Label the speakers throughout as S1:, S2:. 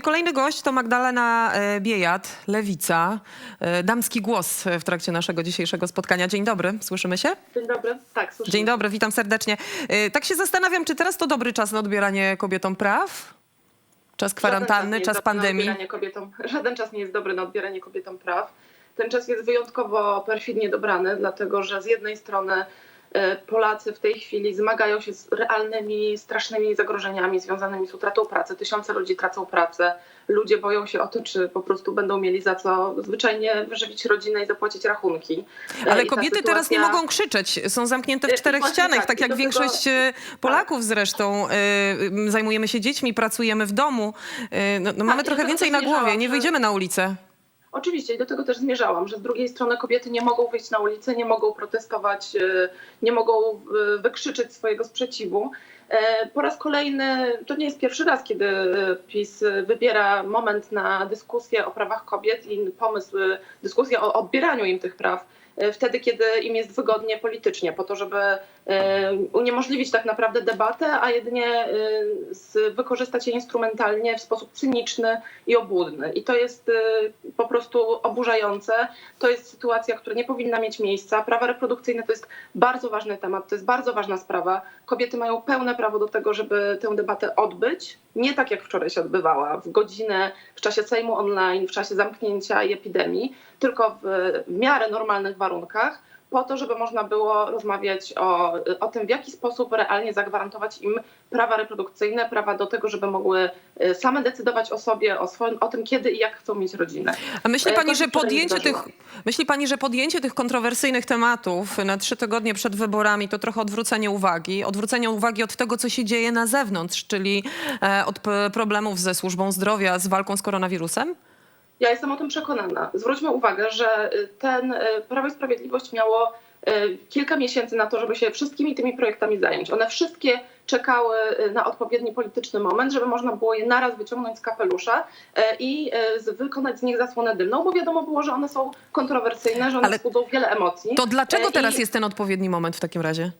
S1: kolejny gość to Magdalena e, Biejat, Lewica, e, damski głos w trakcie naszego dzisiejszego spotkania. Dzień dobry, słyszymy się?
S2: Dzień dobry. Tak, słyszę.
S1: Dzień dobry, witam serdecznie. E, Tak się zastanawiam, czy teraz to dobry czas na odbieranie kobietom praw? Czas kwarantanny, czas
S2: na
S1: pandemii?
S2: Kobietom, żaden czas nie jest dobry na odbieranie kobietom praw. Ten czas jest wyjątkowo perfidnie dobrany, dlatego że z jednej strony e, Polacy w tej chwili zmagają się z realnymi, strasznymi zagrożeniami związanymi z utratą pracy. Tysiące ludzi tracą pracę. Ludzie boją się o to, czy po prostu będą mieli za co zwyczajnie wyżywić rodzinę i zapłacić rachunki. E,
S1: Ale
S2: i
S1: kobiety teraz nie
S2: sytuacja-
S1: mogą krzyczeć, są zamknięte w
S2: E,
S1: czterech ścianach,
S2: tak,
S1: tak jak
S2: tego-
S1: większość e, Polaków zresztą. E, Zajmujemy się dziećmi, pracujemy w domu. E, No, no mamy
S2: do
S1: trochę więcej na głowie, nie wyjdziemy na ulicę.
S2: Oczywiście i do tego też zmierzałam, że z drugiej strony kobiety nie mogą wyjść na ulicę, nie mogą protestować, e, nie mogą e, wykrzyczeć swojego sprzeciwu. E, Po raz kolejny, to nie jest pierwszy raz, kiedy PiS wybiera moment na dyskusję o prawach kobiet i pomysł, dyskusję o odbieraniu im tych praw wtedy, kiedy im jest wygodnie politycznie, po to, żeby uniemożliwić tak naprawdę debatę, a jedynie z- wykorzystać je instrumentalnie w sposób cyniczny i obłudny. I to jest e, po prostu oburzające. To jest sytuacja, która nie powinna mieć miejsca. Prawa reprodukcyjne to jest bardzo ważny temat, to jest bardzo ważna sprawa. Kobiety mają pełne prawo do tego, żeby tę debatę odbyć. Nie tak jak wczoraj się odbywała, w godzinę, w czasie Sejmu online, w czasie zamknięcia i epidemii, tylko w miarę normalnych warunkach po to, żeby można było rozmawiać o, o tym, w jaki sposób realnie zagwarantować im prawa reprodukcyjne, prawa do tego, żeby mogły e, same decydować o sobie, o, swoim, o tym, kiedy i jak chcą mieć rodzinę.
S1: A myśli pani,
S2: to
S1: że podjęcie tych, myśli pani, że podjęcie tych kontrowersyjnych tematów na trzy tygodnie przed wyborami to trochę odwrócenie uwagi, odwrócenie uwagi od tego, co się dzieje na zewnątrz, czyli e, od problemów ze służbą zdrowia, z walką z koronawirusem?
S2: Ja jestem o tym przekonana. Zwróćmy uwagę, że y, ten y, Prawo i Sprawiedliwość miało y, kilka miesięcy na to, żeby się wszystkimi tymi projektami zająć. One wszystkie czekały na odpowiedni polityczny moment, żeby można było je naraz wyciągnąć z kapelusza i wykonać z nich zasłonę dymną, bo wiadomo było, że one są kontrowersyjne, że one
S1: Ale
S2: wiele emocji.
S1: To dlaczego teraz
S2: i-
S1: jest ten odpowiedni moment w takim razie?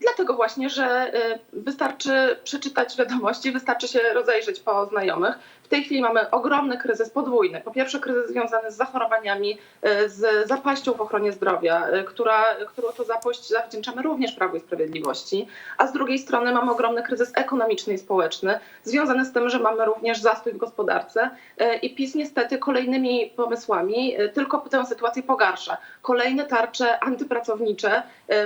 S2: Dlatego właśnie, że wystarczy przeczytać wiadomości, wystarczy się rozejrzeć po znajomych. W tej chwili mamy ogromny kryzys podwójny. Po pierwsze kryzys związany z zachorowaniami, y, z zapaścią w ochronie zdrowia, y, która, którą to zapaść zawdzięczamy również Prawu i Sprawiedliwości. A z drugiej strony mamy ogromny kryzys ekonomiczny i społeczny, związany z tym, że mamy również zastój w gospodarce y, i PiS niestety kolejnymi pomysłami tylko tę sytuację pogarsza. Kolejne tarcze antypracownicze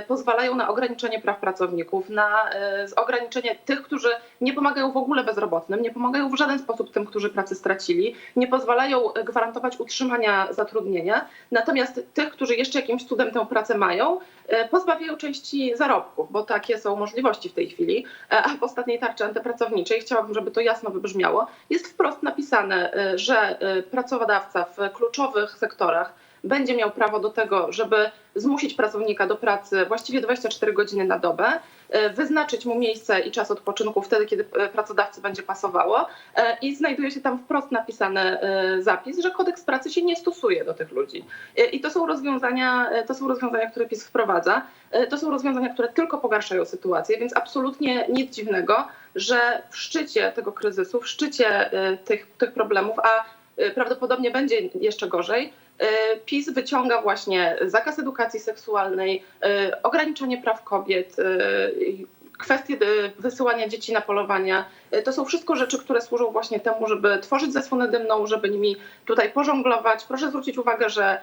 S2: pozwalają na ograniczenie praw pracowników, na ograniczenie tych, którzy nie pomagają w ogóle bezrobotnym, nie pomagają w żaden sposób tym, którzy pracy stracili, nie pozwalają y, gwarantować utrzymania zatrudnienia, natomiast tych, którzy jeszcze jakimś cudem tę pracę mają, y, pozbawiają części zarobków, bo takie są możliwości w tej chwili. E, A w ostatniej tarczy antypracowniczej, chciałabym, żeby to jasno wybrzmiało, jest wprost napisane, że pracodawca w kluczowych sektorach będzie miał prawo do tego, żeby zmusić pracownika do pracy właściwie 24 godziny na dobę, e, wyznaczyć mu miejsce i czas odpoczynku wtedy, kiedy e, pracodawcy będzie pasowało e, i znajduje się tam wprost napisany zapis, że kodeks pracy się nie stosuje do tych ludzi. I to są rozwiązania, to są rozwiązania, które PiS wprowadza. To są rozwiązania, które tylko pogarszają sytuację, więc absolutnie nic dziwnego, że w szczycie tego kryzysu, w szczycie tych, tych problemów, a prawdopodobnie będzie jeszcze gorzej, PiS wyciąga właśnie zakaz edukacji seksualnej, e, ograniczenie praw kobiet, i kwestie wysyłania dzieci na polowania. To są wszystko rzeczy, które służą właśnie temu, żeby tworzyć zasłonę dymną, żeby nimi tutaj pożonglować. Proszę zwrócić uwagę, że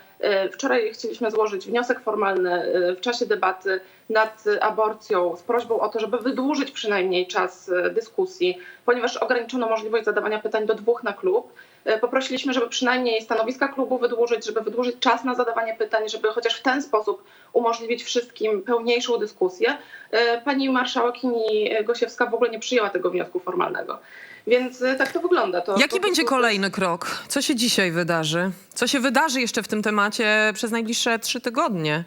S2: wczoraj chcieliśmy złożyć wniosek formalny w czasie debaty nad aborcją z prośbą o to, żeby wydłużyć przynajmniej czas e, dyskusji, ponieważ ograniczono możliwość zadawania pytań do dwóch na klub. E, Poprosiliśmy, żeby przynajmniej stanowiska klubu wydłużyć, żeby wydłużyć czas na zadawanie pytań, żeby chociaż w ten sposób umożliwić wszystkim pełniejszą dyskusję. E, Pani marszałkini Gosiewska w ogóle nie przyjęła tego wniosku formalnego. Więc tak to wygląda. To
S1: Jaki
S2: po
S1: będzie
S2: prostu-
S1: kolejny krok? Co się dzisiaj wydarzy? Co się wydarzy jeszcze w tym temacie przez najbliższe trzy tygodnie?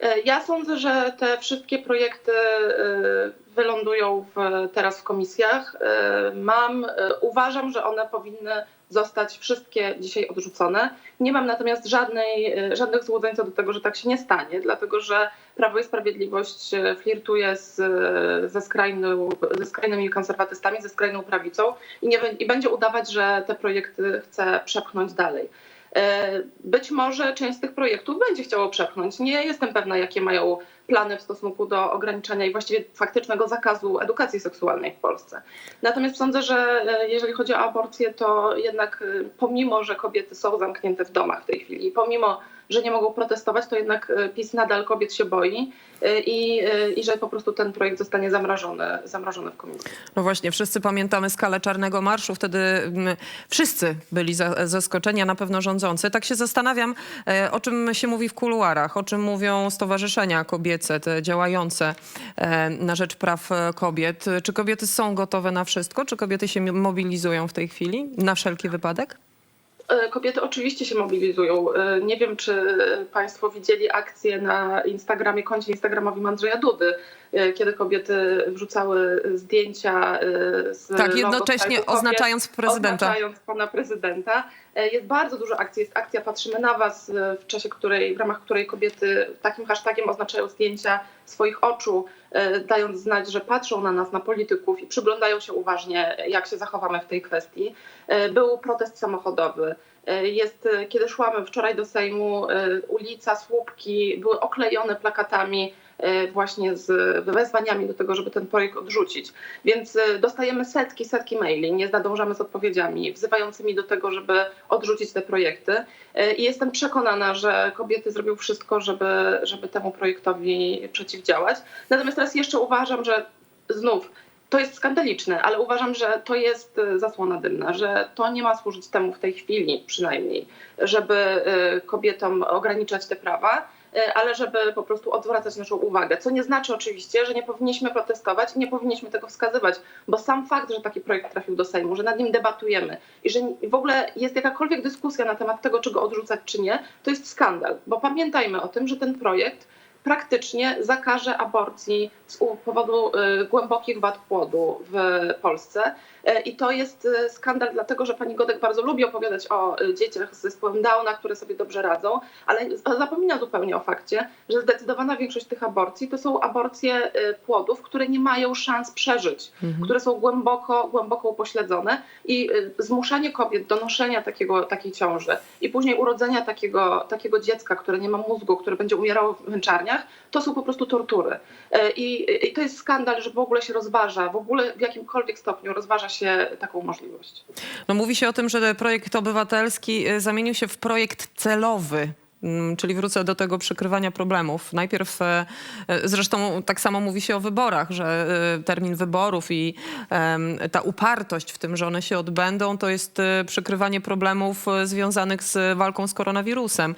S2: E, Ja sądzę, że te wszystkie projekty e, wylądują w, teraz w komisjach. E, Mam, uważam, że one powinny zostać wszystkie dzisiaj odrzucone. Nie mam natomiast żadnej, żadnych złudzeń co do tego, że tak się nie stanie, dlatego że Prawo i Sprawiedliwość flirtuje z, ze, skrajną, ze skrajnymi konserwatystami, ze skrajną prawicą i, nie, i będzie udawać, że te projekty chce przepchnąć dalej. E, Być może część z tych projektów będzie chciało przepchnąć. Nie jestem pewna, jakie mają plany w stosunku do ograniczania i właściwie faktycznego zakazu edukacji seksualnej w Polsce. Natomiast sądzę, że e, jeżeli chodzi o aborcję, to jednak e, pomimo, że kobiety są zamknięte w domach w tej chwili, pomimo, że nie mogą protestować, to jednak e, PiS nadal kobiet się boi i, i że po prostu ten projekt zostanie zamrożony, zamrożony w komisji.
S1: No właśnie, wszyscy pamiętamy skalę Czarnego Marszu. Wtedy mm, wszyscy byli za, zaskoczeni, a na pewno rządzący. Tak się zastanawiam, o czym się mówi w kuluarach, o czym mówią stowarzyszenia kobiece, te działające e, na rzecz praw e, kobiet. Czy kobiety są gotowe na wszystko? Czy kobiety się mobilizują w tej chwili na wszelki wypadek?
S2: E, Kobiety oczywiście się mobilizują. Nie wiem, czy Państwo widzieli akcję na Instagramie, koncie Instagramowym Andrzeja Dudy, kiedy kobiety wrzucały zdjęcia e, z
S1: Tak, jednocześnie
S2: kobiet,
S1: oznaczając prezydenta.
S2: Oznaczając pana prezydenta. E, Jest bardzo dużo akcji. Jest akcja Patrzymy na Was, e, w czasie której, w ramach której kobiety takim hashtagiem oznaczają zdjęcia swoich oczu, e, dając znać, że patrzą na nas, na polityków i przyglądają się uważnie, jak się zachowamy w tej kwestii. E, Był protest samochodowy. E, Jest, e, kiedy szłam wczoraj do Sejmu, e, ulica, słupki były oklejone plakatami e, właśnie z wezwaniami do tego, żeby ten projekt odrzucić. Więc e, dostajemy setki, setki maili, nie nadążamy z odpowiedziami, wzywającymi do tego, żeby odrzucić te projekty. E, I jestem przekonana, że kobiety zrobią wszystko, żeby, żeby temu projektowi przeciwdziałać. Natomiast teraz jeszcze uważam, że znów to jest skandaliczne, ale uważam, że to jest e, zasłona dymna, że to nie ma służyć temu w tej chwili przynajmniej, żeby e, kobietom ograniczać te prawa, e, ale żeby po prostu odwracać naszą uwagę. Co nie znaczy oczywiście, że nie powinniśmy protestować i nie powinniśmy tego wskazywać, bo sam fakt, że taki projekt trafił do Sejmu, że nad nim debatujemy i że w ogóle jest jakakolwiek dyskusja na temat tego, czy go odrzucać, czy nie, to jest skandal, bo pamiętajmy o tym, że ten projekt praktycznie zakaże aborcji z powodu y, głębokich wad płodu w Polsce. E, I to jest y, skandal, dlatego że pani Godek bardzo lubi opowiadać o y, dzieciach z zespołem Downa, które sobie dobrze radzą, ale zapomina zupełnie o fakcie, że zdecydowana większość tych aborcji to są aborcje y, płodów, które nie mają szans przeżyć, które są głęboko, głęboko upośledzone i y, zmuszanie kobiet do noszenia takiego, takiej ciąży i później urodzenia takiego, takiego dziecka, które nie ma mózgu, które będzie umierało w męczarniach, to są po prostu tortury. E, I, I to jest skandal, że w ogóle się rozważa, w ogóle w jakimkolwiek stopniu rozważa się taką możliwość.
S1: No mówi się o tym, że projekt obywatelski y, zamienił się w projekt celowy. Mm, Czyli wrócę do tego przykrywania problemów. Najpierw, e, e, zresztą tak samo mówi się o wyborach, że e, termin wyborów i ta upartość w tym, że one się odbędą, to jest przykrywanie problemów związanych z walką z koronawirusem.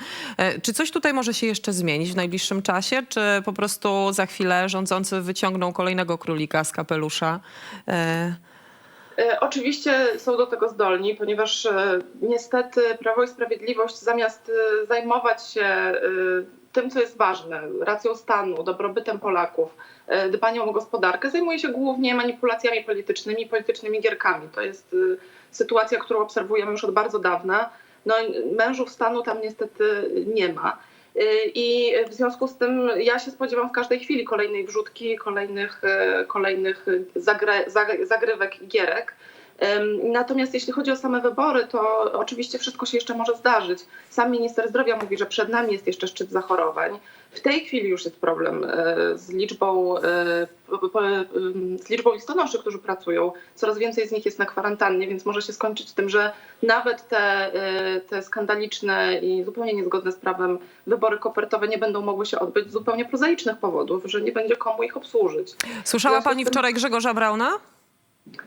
S1: Czy coś tutaj może się jeszcze zmienić w najbliższym czasie, czy po prostu za chwilę rządzący wyciągną kolejnego królika z kapelusza? E,
S2: Oczywiście są do tego zdolni, ponieważ e, niestety Prawo i Sprawiedliwość zamiast e, zajmować się tym, co jest ważne, racją stanu, dobrobytem Polaków, dbaniem o gospodarkę, zajmuje się głównie manipulacjami politycznymi, politycznymi gierkami. To jest sytuacja, którą obserwujemy już od bardzo dawna. No, mężów stanu tam niestety nie ma. I w związku z tym ja się spodziewam w każdej chwili kolejnej wrzutki, kolejnych, e, kolejnych zagre, zag- zagrywek i gierek. Natomiast jeśli chodzi o same wybory, to oczywiście wszystko się jeszcze może zdarzyć. Sam minister zdrowia mówi, że przed nami jest jeszcze szczyt zachorowań. W tej chwili już jest problem e, z liczbą, e, ym, z liczbą listonoszy, którzy pracują. Coraz więcej z nich jest na kwarantannie, więc może się skończyć tym, że nawet te, e, te skandaliczne i zupełnie niezgodne z prawem wybory kopertowe nie będą mogły się odbyć z zupełnie prozaicznych powodów, że nie będzie komu ich obsłużyć.
S1: Słyszała pani wczoraj Grzegorza Brauna?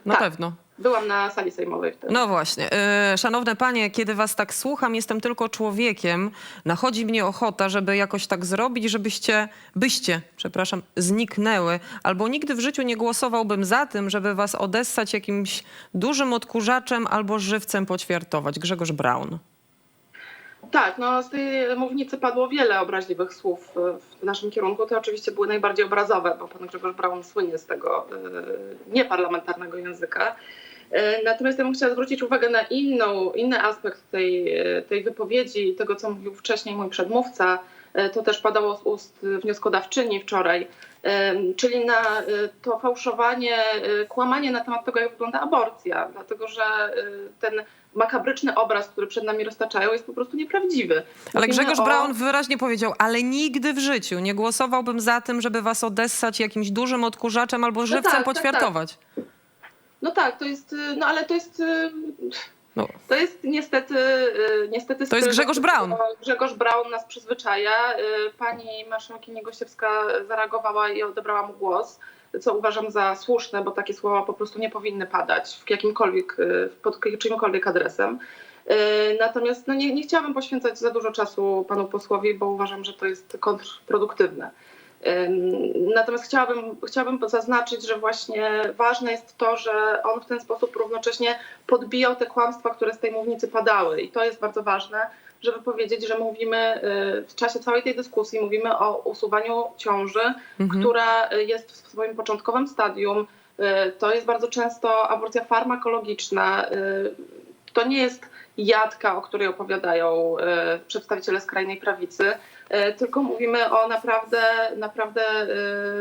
S1: Na
S2: Tak.
S1: pewno.
S2: Byłam na sali sejmowej wtedy.
S1: No właśnie. E, Szanowne panie, kiedy was tak słucham, jestem tylko człowiekiem. Nachodzi mnie ochota, żeby jakoś tak zrobić, żebyście, byście, przepraszam, zniknęły. Albo nigdy w życiu nie głosowałbym za tym, żeby was odessać jakimś dużym odkurzaczem albo żywcem poćwiartować. Grzegorz Braun.
S2: Tak, no z tej mównicy padło wiele obraźliwych słów e, w naszym kierunku. Te oczywiście były najbardziej obrazowe, bo pan Grzegorz Braun słynie z tego e, nieparlamentarnego języka. E, Natomiast ja bym chciała zwrócić uwagę na inną, inny aspekt tej, tej wypowiedzi, tego co mówił wcześniej mój przedmówca. To też padało z ust wnioskodawczyni wczoraj, czyli na to fałszowanie, kłamanie na temat tego, jak wygląda aborcja, dlatego że ten makabryczny obraz, który przed nami roztaczają, jest po prostu nieprawdziwy.
S1: Ale
S2: Mówimy
S1: Grzegorz
S2: o-
S1: Braun wyraźnie powiedział, ale nigdy w życiu nie głosowałbym za tym, żeby was odessać jakimś dużym odkurzaczem albo żywcem
S2: tak, tak,
S1: poćwiartować.
S2: No tak, to jest, no ale to jest... e,
S1: No.
S2: To jest niestety, y, niestety
S1: To jest Grzegorz Braun.
S2: Grzegorz Braun nas przyzwyczaja. Y, Pani marszałkini Gosiewska zareagowała i odebrała mu głos, co uważam za słuszne, bo takie słowa po prostu nie powinny padać w jakimkolwiek, y, pod czyimkolwiek adresem. Y, Natomiast no nie, nie chciałabym poświęcać za dużo czasu panu posłowi, bo uważam, że to jest kontrproduktywne. Natomiast chciałabym, chciałabym zaznaczyć, że właśnie ważne jest to, że on w ten sposób równocześnie podbijał te kłamstwa, które z tej mównicy padały. I to jest bardzo ważne, żeby powiedzieć, że mówimy y, w czasie całej tej dyskusji mówimy o usuwaniu ciąży,
S1: Mhm.
S2: która jest w swoim początkowym stadium. Y, To jest bardzo często aborcja farmakologiczna. Y, To nie jest jadka, o której opowiadają y, przedstawiciele skrajnej prawicy, y, tylko mówimy o naprawdę, naprawdę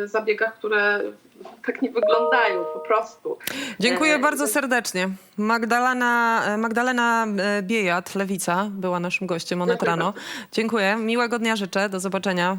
S2: y, zabiegach, które tak nie wyglądają po prostu.
S1: Dziękuję
S2: E,
S1: bardzo serdecznie. Magdalena, Magdalena e, Biejat, Lewica, była naszym gościem Onet
S2: Dziękuję.
S1: Dziękuję. Miłego dnia życzę. Do zobaczenia.